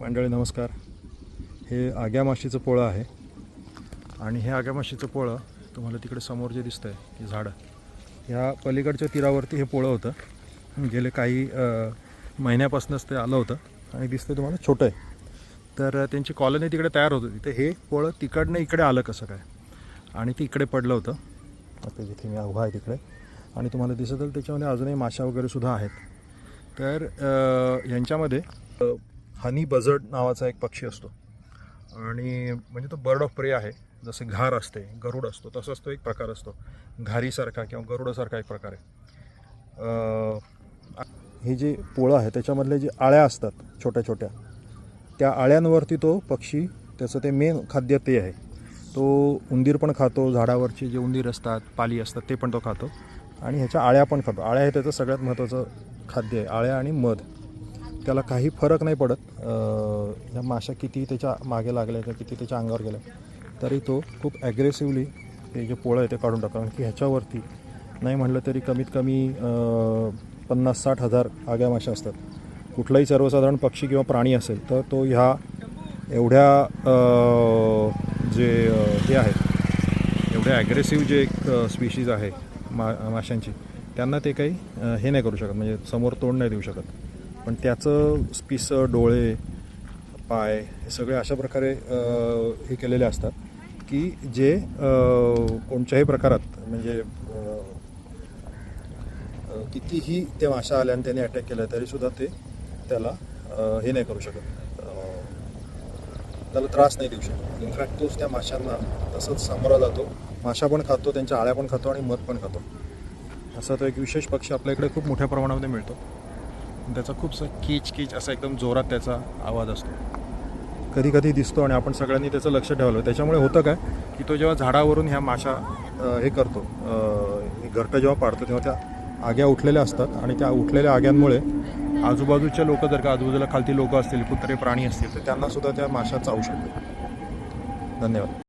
मंडळी नमस्कार. हे आग्या माशीचं पोळं आहे. आणि हे आग्या माशीचं पोळं तुम्हाला तिकडे समोर जे आहे हे झाडं ह्या पलीकडच्या तीरावरती हे पोळं होतं. गेले काही महिन्यापासूनच ते आलं होतं आणि दिसतं तुम्हाला छोटं आहे. तर त्यांची कॉलनी तिकडे तयार होत. होती तर हे पोळं तिकडनं इकडे आलं कसं काय? आणि ते इकडे पडलं होतं. आता जिथे मी उभा आहे तिकडे. आणि तुम्हाला दिसत त्याच्यामध्ये अजूनही माशा वगैरे सुद्धा आहेत. तर यांच्यामध्ये हनी बजर्ड नावाचा एक पक्षी असतो. आणि म्हणजे तो बर्ड ऑफ प्रे आहे. जसे घार असते गरुड असतो तसाच तो एक प्रकार असतो. घारीसारखा किंवा गरुडासारखा एक प्रकार आहे. हे जे पोळं आहे त्याच्यामधले जे आळ्या असतात छोट्या छोट्या त्या आळ्यांवरती तो पक्षी त्याचं ते मेन खाद्य ते आहे. तो उंदीर पण खातो झाडावरचे जे उंदीर असतात पाली असतात ते पण तो खातो. आणि ह्याच्या आळ्या पण खातो. आळ्या हे त्याचं सगळ्यात महत्त्वाचं खाद्य आहे. आळ्या आणि मध. त्याला काही फरक नाही पडत. ह्या माशा किती त्याच्यामागे लागल्या किंवा किती त्याच्या अंगावर गेल्या तरी तो खूप ॲग्रेसिवली ते जे पोळं आहे ते काढून टाकतो. कारण की ह्याच्यावरती नाही म्हटलं तरी कमीत कमी पन्नास साठ हजार आग्या माशा असतात. कुठलाही सर्वसाधारण पक्षी किंवा प्राणी असेल तर तो ह्या एवढ्या जे हे आहेत एवढे ॲग्रेसिव्ह जे एक स्पीशीज आहे मा माशांची त्यांना ते काही हे नाही करू शकत. म्हणजे समोर तोंड नाही देऊ शकत. पण त्याचं स्पिस डोळे पाय हे सगळे अशा प्रकारे हे केलेले असतात की जे कोणत्याही प्रकारात म्हणजे कितीही ते माशा आल्या आणि त्याने अटॅक केला तरीसुद्धा ते त्याला हे नाही करू शकत. त्याला त्रास नाही देऊ शकत. इनफॅक्ट तोच त्या माशांना तसंच सामोरा जातो. माशा पण खातो त्यांच्या आळ्या पण खातो आणि मध पण खातो. असा तो एक विशेष पक्षी आपल्या इकडे खूप मोठ्या प्रमाणामध्ये मिळतो. त्याचा खूप कीच कीच असा एकदम जोरात त्याचा आवाज असतो. कधी कधी दिसतो आणि आपण सगळ्यांनी त्याचं लक्ष ठेवलं त्याच्यामुळे होतं काय की तो जेव्हा झाडावरून ह्या माशा हे करतो हे घरटं जेव्हा पाडतो तेव्हा त्या आग्या उठलेल्या असतात आणि त्या उठलेल्या आग्यांमुळे आजूबाजूच्या लोक जर का आजूबाजूला खालती लोक असतील कुत्रे प्राणी असतील तर त्यांनासुद्धा त्या माशा चावू शकतात. धन्यवाद.